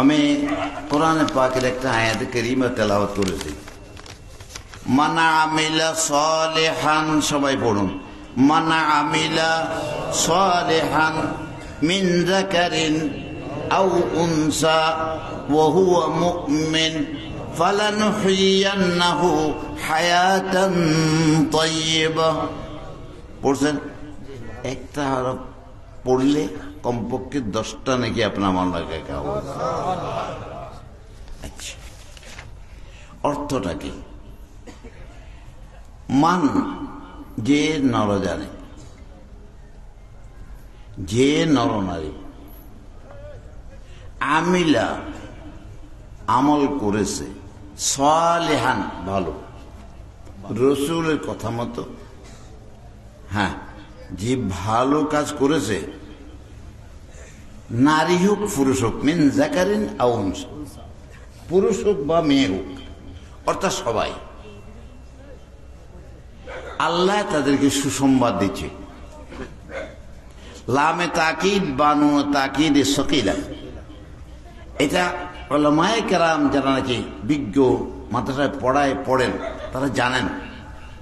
আমি কোরআনে পাখির একটা আয়াত কেরিমা তেলাওয়াত করেছি। মানা আমিলা সলেহান, সবাই পড়ুন। মানা আমিলা সলেহান মিন্দাকারিন আউ উনসা ওহুয়া মুমিন ফালানুহিয়ান্নাহু হায়াতান তাইয়্যিবা পড়ছেন? একটা হরফ পড়লে কমপক্ষে দশটা নাকি আপনার আমার লাগে আচ্ছা। অর্থটা কি? মান যে নর জানে যে নর নারী আমিলা আমল করেছে, সালেহান ভালো। রসুলের কথা মতো। হ্যাঁ। যে ভালো কাজ করেছে, নারী হোক, পুরুষ হোক, মিন জাকারিন আউন্স পুরুষ হোক বা মেয়ে হোক, অর্থাৎ সবাই। আল্লাহ তাদেরকে সুসংবাদ দিচ্ছে। লামে তাকিদ, বানু তাকিদ সকিলা। এটা ওলামায় কেরাম যারা নাকি বিজ্ঞ মাদ্রাসায় পড়ায়, পড়েন, তারা জানেন।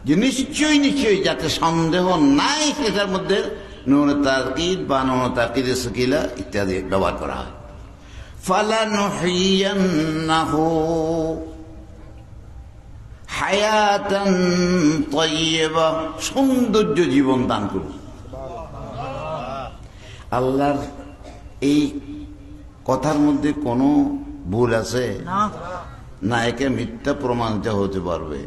যে নিশ্চয়ই নিশ্চয়ই যাতে সন্দেহ নাই সেটার মধ্যে নুন তাকিদ বা নুন তাকিদ সকিলা ইত্যাদি ব্যবহার করা হয়। ফালানুহিয়ান্নাহু হায়াতান তৈবা সৌন্দর্য জীবন দান করুন। আল্লাহর এই কথার মধ্যে কোনো ভুল আছে? না। একে মিথ্যা প্রমাণিত হতে পারবে।